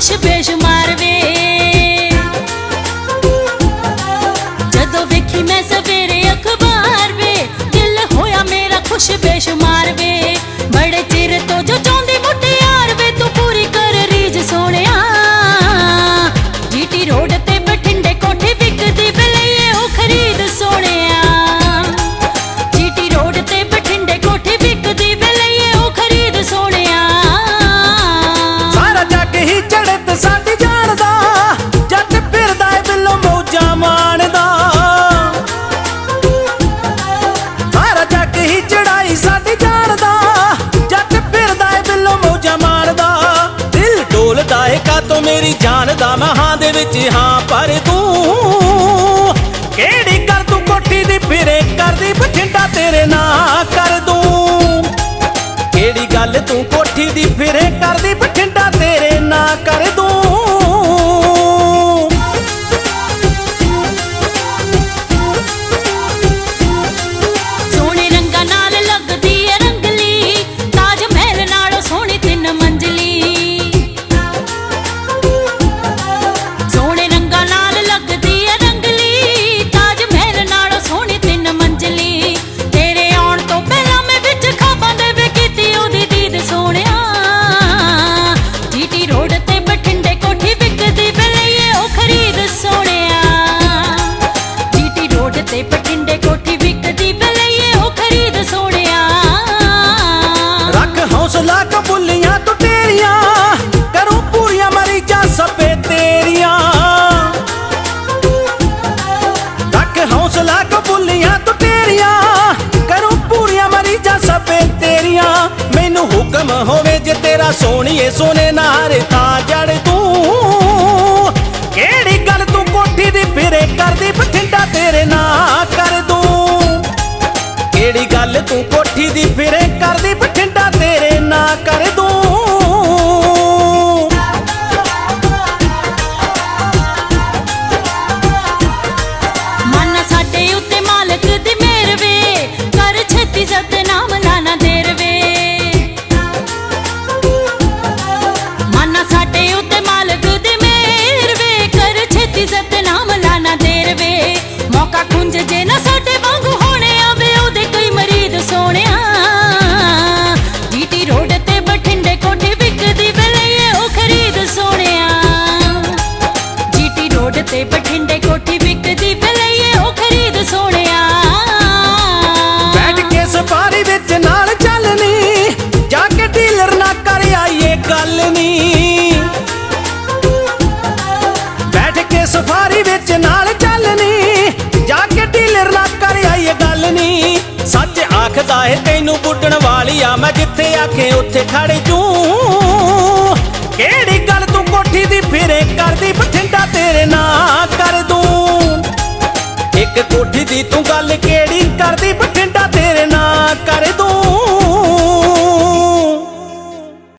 te beijo, Marvin. ਕਾਤੋਂ ਮੇਰੀ ਜਾਨ ਦਾ ਮਹਾਂ ਦੇ ਵਿੱਚ, ਹਾਂ, ਪਰ ਤੂੰ ਕਿਹੜੀ ਕਰ ਤੂੰ ਕੋਠੀ ਦੀ ਫਿਰੇ, ਕਰਦੀ ਬਠਿੰਡਾ ਤੇਰੇ ਨਾਂ ਕਰ ਦੂੰ। ਕਿਹੜੀ ਗੱਲ ਤੂੰ ਕੋਠੀ ਦੀ ਫਿਰੇ, ਕਰਦੀ ਬਠਿੰਡਾ ਤੇਰੇ ਹੌਸਲਾ ਕਬੂਲੀਆਂ ਤੂੰ ਤੇਰੀਆਂ ਕਰੂੰ ਪੂਰੀਆਂ ਮਰੀਜ਼ਾਂ ਸਭੇ ਤੇਰੀਆਂ। ਤੱਕ ਹੌਸਲਾ ਕਬੂਲੀਆਂ ਤੂੰ ਤੇਰੀਆਂ ਕਰੂੰ ਪੂਰੀਆਂ ਮਰੀਜ਼ਾਂ ਸਭੇ ਤੇਰੀਆਂ। ਮੈਨੂੰ ਹੁਕਮ ਹੋਵੇ ਜੇ ਤੇਰਾ ਸੋਹਣੀਏ ਸੋਨੇ ਨਾਰੇ ਤਾਂ ਜੜ ਤੂੰ ਕੋਠੀ ਦੀ ਫਿਰੇ ਕਰਦੀ ਬਠਿੰਡਾ ਤੇਰੇ ਨਾ ਕਰ ਦੂੰ। ਤੇ ਬਠਿੰਡੇ ਕੋਠੀ ਵਿਕਦੀ ਬਲਈਏ ਉਹ ਖਰੀਦ ਸੋਹਣਿਆ। ਬੈਠ ਕੇ ਸਫਾਰੀ ਵਿੱਚ ਨਾਲ ਚੱਲਨੀ, ਜਾ ਕੇ ਡੀਲਰ ਨਾ ਕਰ ਆਈਏ ਗੱਲ ਨੀ ਬੈਠ ਕੇ ਸਫਾਰੀ ਵਿੱਚ ਨਾਲ ਚੱਲਨੀ, ਜਾ ਕੇ ਡੀਲਰ ਨਾ ਕਰ ਆਈਏ ਗੱਲ ਨੀ ਸੱਚ ਆਖਦਾ ਏ, ਤੈਨੂੰ ਬੁੱਢਣ ਵਾਲੀ ਆ ਮੈਂ ਜਿੱਥੇ ਆਖੇ ਉੱਥੇ ਖੜ ਜੂ। ਕਿਹੜੀ ਗੱਲ ਤੂੰ ਕੋਠੀ ਦੀ ਫਿਰੇ ਕਰਦੀ ਬਠਿੰਡਾ ਉੱਠਦੀ ਤੂੰ ਗੱਲ ਕਿਹੜੀ ਕਰਦੀ? ਬਠਿੰਡਾ ਤੇਰੇ ਨਾਂ ਕਰ